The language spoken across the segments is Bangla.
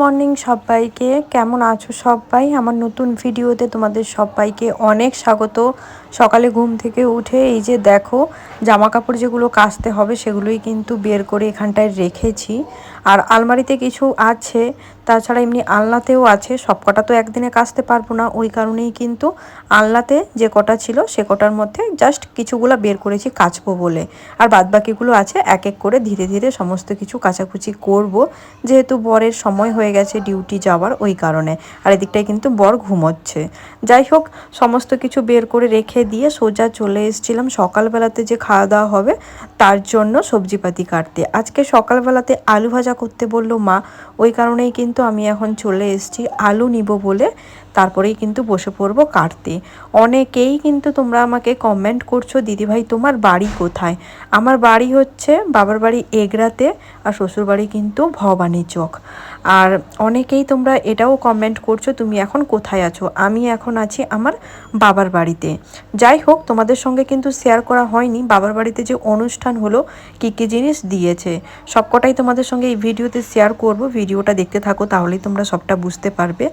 মর্নিং সবাইকে। কেমন আছো সবাই? আমার নতুন ভিডিওতে তোমাদের সবাইকে অনেক স্বাগত। সকালে ঘুম থেকে উঠে এই যে দেখো জামা কাপড় যেগুলো কাচতে হবে সেগুলোই কিন্তু বের করে এখানটায় রেখেছি। আর আলমারিতে কিছু আছে, তাছাড়া এমনি আলনাতেও আছে। সব কটা তো একদিনে কাচতে পারব না, ওই কারণেই কিন্তু আলনাতে যে কটা ছিল সে কটার মধ্যে জাস্ট কিছুগুলো বের করেছি কাচবো বলে। আর বাদবাকিগুলো আছে, এক এক করে ধীরে ধীরে সমস্ত কিছু কাচাকুচি করব। যেহেতু বরের সময় হয়ে গেছে ডিউটি যাওয়ার ওই কারণে। আর এদিকটায় কিন্তু বর ঘুমোচ্ছে। যাই হোক, সমস্ত কিছু বের করে রেখে দিয়ে সোজা চলে এসেছিলাম সকালবেলাতে যে খাওয়া দাওয়া হবে, তার জন্য সবজিপাতি কাটতে। আজকে সকালবেলাতে আলু ভাজা করতে বলল মা, ওই কারণেই কিন্তু আমি এখন চলে এসেছি, আলু নিব বলে তারপরেই কিন্তু বসে পড়ব কাটতে অনেকেই কিন্তু তোমরা আমাকে কমেন্ট করছ, দিদিভাই, তোমার বাড়ি কোথায়? আমার বাড়ি হচ্ছে বাবার বাড়ি এগরাতে আর শ্বশুর বাড়ি কিন্তু ভবানী চক। আর অনেকেই তোমরা এটাও কমেন্ট করছ, তুমি এখন কোথায় আছো? আমি এখন আছি আমার বাবার বাড়িতে। যাই হোক, তোমাদের সঙ্গে কিন্তু শেয়ার করা হয়নি। বাবার বাড়িতে যে অনুষ্ঠান হলো, কী কী জিনিস দিয়েছে, সবকটাই তোমাদের সঙ্গে এই ভিডিওতে শেয়ার করব। ভিডিওটা দেখতে থাকো, তাহলেই তোমরা সবটা বুঝতে পারবে।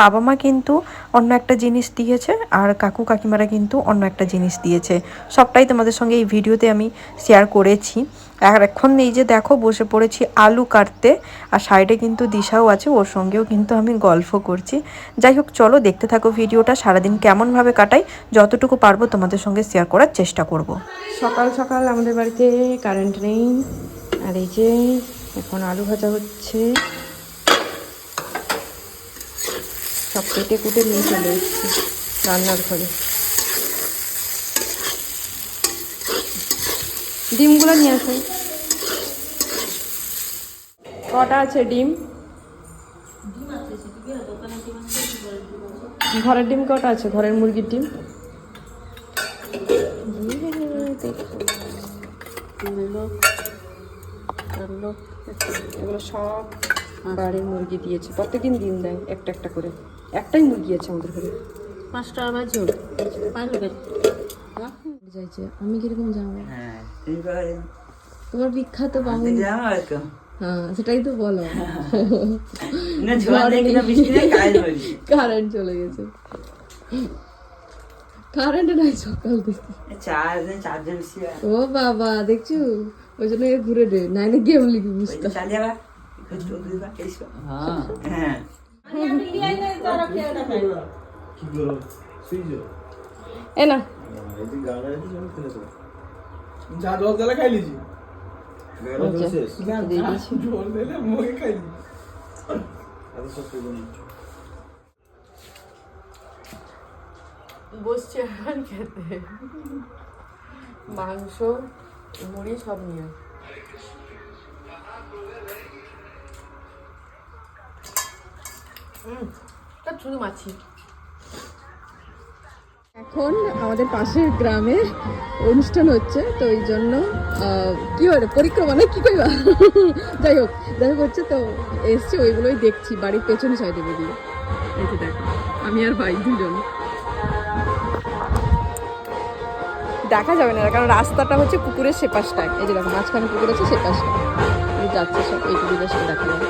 বাবা মা কিন্তু অন্য একটা জিনিস দিয়েছে, আর কাকু কাকিমারা কিন্তু অন্য একটা জিনিস দিয়েছে। সবটাই তোমাদের সঙ্গে এই ভিডিওতে আমি শেয়ার করেছি। আর এখন এই যে দেখো, বসে পড়েছি আলু কাটতে, আর সাইডে কিন্তু দিশাও আছে, ওর সঙ্গেও কিন্তু আমি গল্প করছি। যাই হোক, চলো দেখতে থাকো ভিডিওটা, সারাদিন কেমনভাবে কাটাই, যতটুকু পারব তোমাদের সঙ্গে শেয়ার করার চেষ্টা করব। সকাল সকাল আমাদের বাড়িতে কারেন্ট নেই, আর এই যে এখন আলু ভাজা হচ্ছে। সব কেটে কুটে নিয়ে চলে এসেছি রান্নার ঘরে ডিমগুলো নিয়ে আসো কটা আছে ডিম? ঘরের ডিম কটা আছে? ঘরের মুরগির ডিম? এগুলো সব বাড়ির মুরগি দিয়েছে। প্রত্যেকদিন ডিম দেয় একটা একটা করে। একটাই মুরগি আছে আমাদের ঘরে। পাঁচটা আবার পাঁচ লোকের। আমি কীরকম যাব? হ্যাঁ তোমার বিখ্যাত বাঙালি যাও আর হ্যাঁ সেটাই তো বলো। না ঝোলা কিনা বৃষ্টি কাজ হয়েছে কারেন্ট চলে গেছে। কারেন্ট নাই সকাল থেকে। ও বাবা দেখছ? ওই জন্য ঘুরে দে নাইলে গেম লিখি বুঝতে চালিয়ে আবার একটু দুইবার এসো এ না। যা জল দিলে খাই লিছি দিয়ে দিয়েছি। জল দিলে মুখে খাই লি বসছে আর খেতে। মাংস মুড়ি সব নিয়ে। এখন আমাদের পাশের গ্রামে অনুষ্ঠান হচ্ছে, তো এই জন্য কি হয় পরিক্রমা না কি কইবা যাই হোক যাই হোক হচ্ছে, তো এসছে, ওইগুলোই দেখছি, বাড়ির পেছনে সাইডে বেরিয়ে এই যে দেখো, আমি আর ভাই দুজন। দেখা যাবে না, কারণ রাস্তাটা হচ্ছে পুকুরের সে পাশটায় এই যে দেখো, মাঝখানে পুকুর আছে সেপাশটা যাচ্ছে, সব এই সব দেখা যাবে।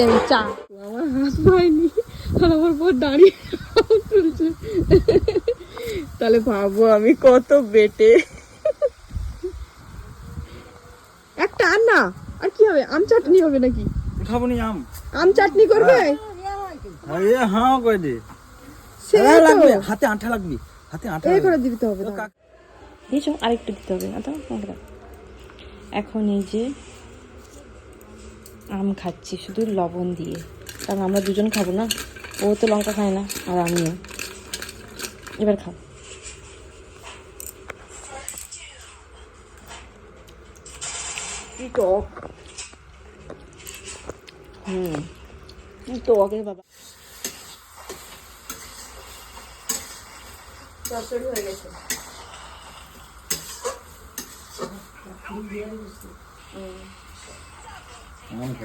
দেন চা। আমার হাত পাইনি আর আমার পর দাঁড়িয়ে তুলছে তাহলে ভাবো আমি কত বেটে। একটা আর না আর কি হবে? আম চাটনি হবে নাকি? খাব নি আম। আম চাটনি করবে? আরে হ্যাঁ কই দে। সে হ্যাঁ, লাগবে। হাতে আঠা লাগবে। হাতে আঠা এই। করে দিতে হবে দিয়েছ আরেকটু দিতে হবে। না তো এখন এই যে আম খাচ্ছি শুধু লবণ দিয়ে। কারণ আমরা দুজন খাব না। ও তো লঙ্কা খায় না আর আমিও। এবার খাও। কি টক। হুম কি টক রে বাবা। চচ্চড়ি হয়ে গেছে।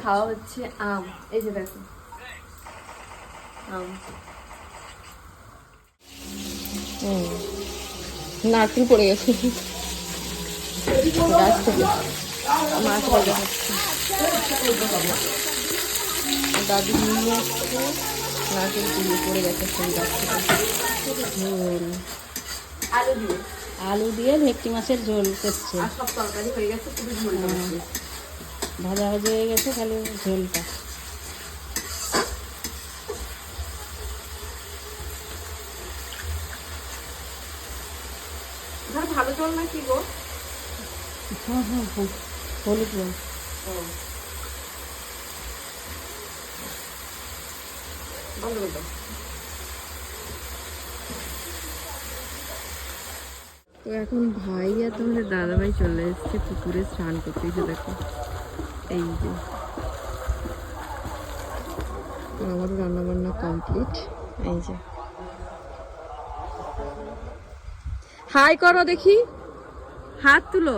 খাওয়া হচ্ছে আম। এই যে দেখো। নারকেল পড়ে গেছে। গাছ? থেকে মাছ ভাজা হচ্ছে দাদু নিয়ে এসছে নারকেল দিয়ে পড়ে গেছে সেই গাছ থেকে। আলু দিয়ে? আলু দিয়ে ভেটকি মাছের ঝোল করছে। ভাজা ভাজা হয়ে গেছে খালি ঝোলটা। ভালো না গো? হলুদ ঝোল তো এখন ভাই আর তোমাদের দাদা ভাই চলে এসছে পুকুরে স্নান করতে যে দেখো। এই যে। আর আমারও রান্না বান্না কমপ্লিট। এই যে। হাই করো দেখি। হাত তুলো।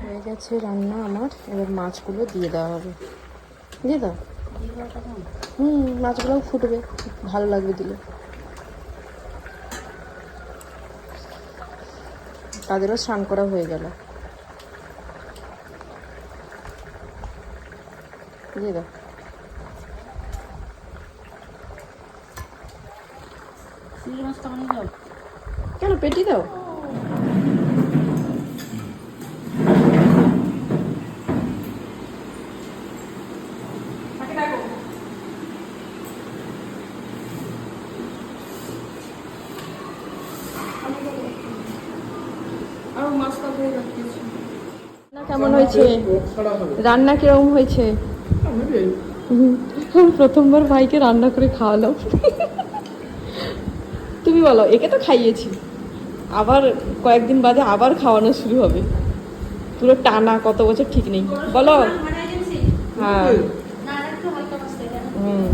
হয়ে গেছে রান্না আমার। এবার মাছগুলো দিয়ে দেওয়া হবে। দিয়ে দাও। হুম মাছগুলো ফুটবে। ভালো লাগবে দিলে। তাদেরও স্নান করা হয়ে গেল। দিয়ে দাও। মাছটা যাও কেন পেটি দাও? কেমন হয়েছে? রান্না কীরকম হয়েছে? প্রথমবার ভাইকে রান্না করে খাওয়ালাম। তুমি বলো একে তো খাইয়েছি। আবার কয়েকদিন বাদে আবার খাওয়ানো শুরু হবে। পুরো টানা কত বছর ঠিক নেই। বলো। হ্যাঁ। হুম।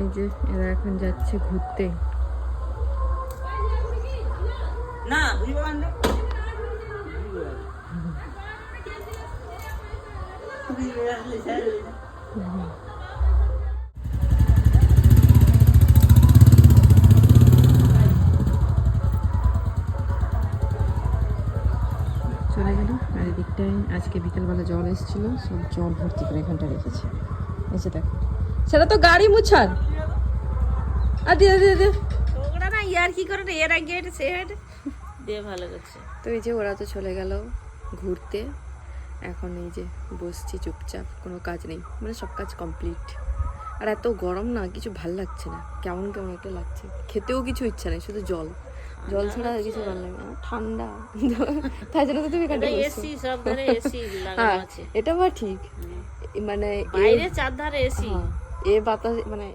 এই যে এরা এখন যাচ্ছে ঘুরতে। না বুঝব বান্ধব চলে গেল আর এদিকটায় আজকে বিকেলবেলা জল এসেছিল সব জল ভর্তি করে এখানটা রেখেছে। এসে দেখো। সেটা তো গাড়ি মুছার। আর দিয়ে দিয়ে দিয়ে ওরা না ইয়ার কি করে এর আগে সে দিয়ে ভালো করছে। তো এই যে ওরা তো চলে গেল ঘুরতে। এখন এই যে বসছি চুপচাপ কোনো কাজ নেই। মানে সব কাজ কমপ্লিট। আর এত গরম না কিছু ভালো লাগছে না। কেমন কেমন একটা লাগছে। খেতেও কিছু ইচ্ছা নেই শুধু জল। জল ছাড়া আর কিছু ভালো লাগে ঠান্ডা। তাই জন্য তো তুমি বসছো। এসি সব ধারে এসি লাগানো হ্যাঁ আছে। এটা বা ঠিক। মানে এ- বাইরে চার ধারে এসি। হ্যাঁ, এ বাতাস মানে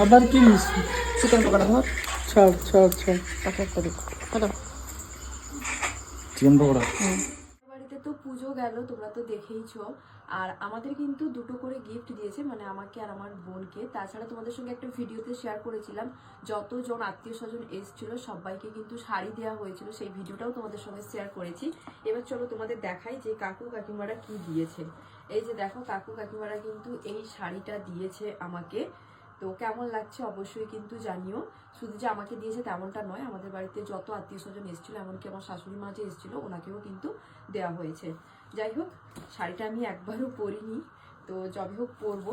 আবার কি মিষ্টি? চিকেন পকোড়া। ধর ছাড় ছাড় ছাড়। একটা দিক। চিকেন পকোড়া? বাড়িতে তো পুজো গেল, তোমরা তো দেখেইছো। আর আমাদের কিন্তু দুটো করে গিফট দিয়েছে মানে আমাকে আর আমার বোনকে। তাছাড়া তোমাদের সঙ্গে একটা ভিডিওতে শেয়ার করেছিলাম, যতজন আত্মীয় স্বজন এসেছিল, সবাইকে কিন্তু শাড়ি দেওয়া হয়েছিল, সেই ভিডিওটাও তোমাদের সঙ্গে শেয়ার করেছি। এবার চলো তোমাদের দেখাই যে কাকু কাকিমারা কি দিয়েছে। এই যে দেখো, কাকু কাকিমারা কিন্তু এই শাড়িটা দিয়েছে আমাকে। তো কেমন লাগছে অবশ্যই কিন্তু জানিও। শুধু যে আমাকে দিয়েছে তেমনটা নয়, আমাদের বাড়িতে যত আত্মীয় স্বজন এসেছিল, এমনকি আমার শাশুড়ি মা যে এসেছিল, ওনাকেও কিন্তু দেওয়া হয়েছে। যাই হোক, শাড়িটা আমি একবারও পরিনি, তো যবে হোক পরবো।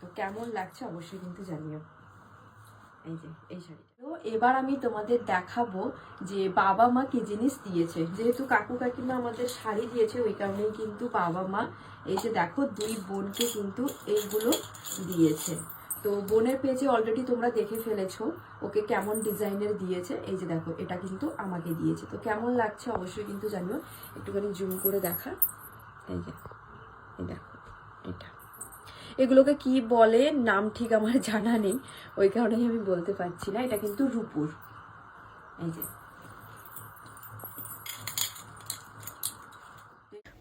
তো কেমন লাগছে অবশ্যই কিন্তু জানিও। এই যে, এই শাড়ি তো এবার আমি তোমাদের দেখাবো যে বাবা মা কি জিনিস দিয়েছে। যেহেতু কাকু কাকিমা আমাদের শাড়ি দিয়েছে, ওই কারণেই কিন্তু বাবা মা এই যে দেখো দুই বোনকে কিন্তু এইগুলো দিয়েছে। তো বোনের পেজে অলরেডি তোমরা দেখে ফেলেছো, ওকে কেমন ডিজাইনের দিয়েছে, এই যে দেখো, এটা কিন্তু আমাকে দিয়েছে। তো কেমন লাগছে অবশ্যই কিন্তু জানিও, একটুখানি জুম করে দেখা। এই যে, এই দেখো, এটা। এগুলোকে কি বলে, নাম ঠিক আমার জানা নেই, ওই কারণেই আমি বলতে পারছি না, এটা কিন্তু রূপুর। এই যে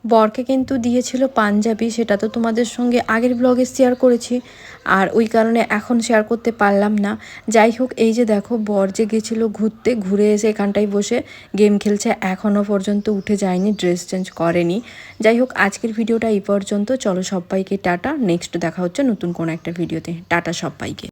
বরকে কিন্তু দিয়েছিল পাঞ্জাবি, সেটা তো তোমাদের সঙ্গে আগের ব্লগে শেয়ার করেছি। আর ওই কারণে এখন শেয়ার করতে পারলাম না। যাই হোক, এই যে দেখো, বর যে গেছিল ঘুরতে, ঘুরে এসে এখানটায় বসে গেম খেলছে এখনও পর্যন্ত উঠে যায়নি ড্রেস চেঞ্জ করেনি। যাই হোক, আজকের ভিডিওটা এই পর্যন্ত। চলো সবাইকে টাটা। নেক্সট দেখা হচ্ছে নতুন কোনো একটা ভিডিওতে টাটা সবাইকে।